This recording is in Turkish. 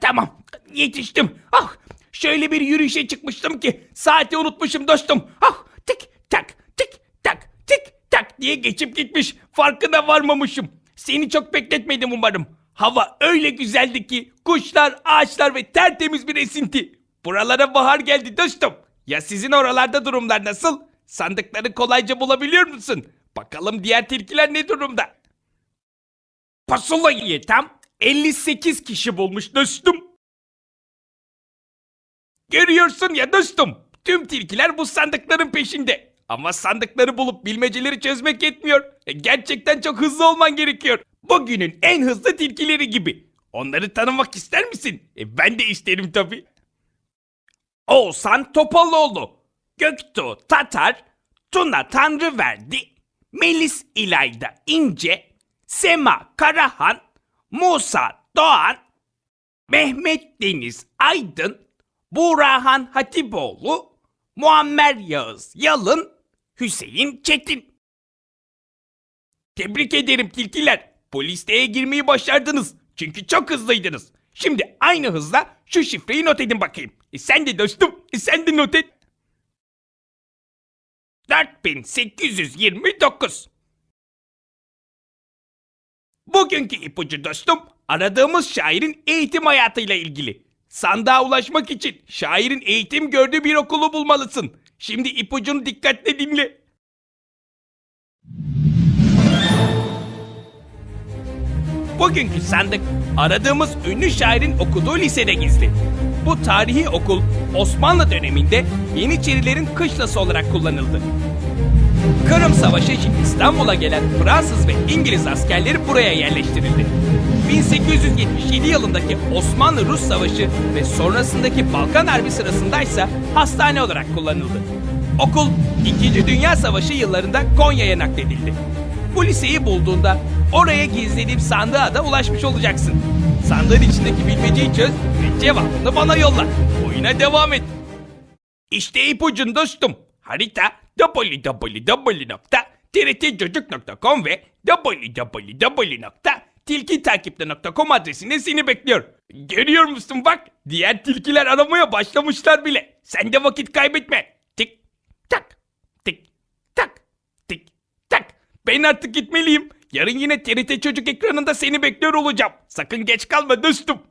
tamam yetiştim. Ah şöyle bir yürüyüşe çıkmıştım ki saati unutmuşum dostum. Ah tik tak tik tak tik tak diye geçip gitmiş. Farkına varmamışım. Seni çok bekletmedim umarım. Hava öyle güzeldi ki kuşlar, ağaçlar ve tertemiz bir esinti. Buralara bahar geldi dostum. Ya sizin oralarda durumlar nasıl? Sandıkları kolayca bulabiliyor musun? Bakalım diğer tilkiler ne durumda? Pasulayı tam 58 kişi bulmuş dostum. Görüyorsun ya dostum. Tüm tilkiler bu sandıkların peşinde. Ama sandıkları bulup bilmeceleri çözmek yetmiyor. E, Gerçekten çok hızlı olman gerekiyor. Bugünün en hızlı tilkileri gibi. Onları tanımak ister misin? E, ben de isterim tabii. Oğuzhan Topaloğlu, Göktuğ Tatar, Tuna Tanrıverdi, Melis İlayda İnce, Sema Karahan, Musa Doğan, Mehmet Deniz Aydın, Burhan Hatipoğlu, Muammer Yağız Yalın, Hüseyin Çetin. Tebrik ederim tilkiler. Bu listeye girmeyi başardınız. Çünkü çok hızlıydınız. Şimdi aynı hızla şu şifreyi not edin bakayım. E sen de dostum, e sen de not et. 4829. Bugünkü ipucu dostum, aradığımız şairin eğitim hayatıyla ilgili. Sandığa ulaşmak için şairin eğitim gördüğü bir okulu bulmalısın. Şimdi ipucunu dikkatle dinle. Bugünkü sandık aradığımız ünlü şairin okuduğu lisede gizli. Bu tarihi okul Osmanlı döneminde Yeniçerilerin kışlası olarak kullanıldı. Kırım Savaşı için İstanbul'a gelen Fransız ve İngiliz askerleri buraya yerleştirildi. 1877 yılındaki Osmanlı-Rus Savaşı ve sonrasındaki Balkan Harbi sırasındaysa hastane olarak kullanıldı. Okul 2. Dünya Savaşı yıllarında Konya'ya nakledildi. Bu liseyi bulduğunda oraya gizlediğim sandığa da ulaşmış olacaksın. Sandığın içindeki bilmeceyi çöz ve cevabını bana yolla. Oyuna devam et. İşte ipucun dostum. Harita www.trtcocuk.com ve www.tilkitakipte.com adresinde seni bekliyor. Görüyor musun bak? Diğer tilkiler aramaya başlamışlar bile. Sen de vakit kaybetme. Tik tak tik tak tik tak. Ben artık gitmeliyim. Yarın yine TRT Çocuk ekranında seni bekliyor olacağım. Sakın geç kalma dostum.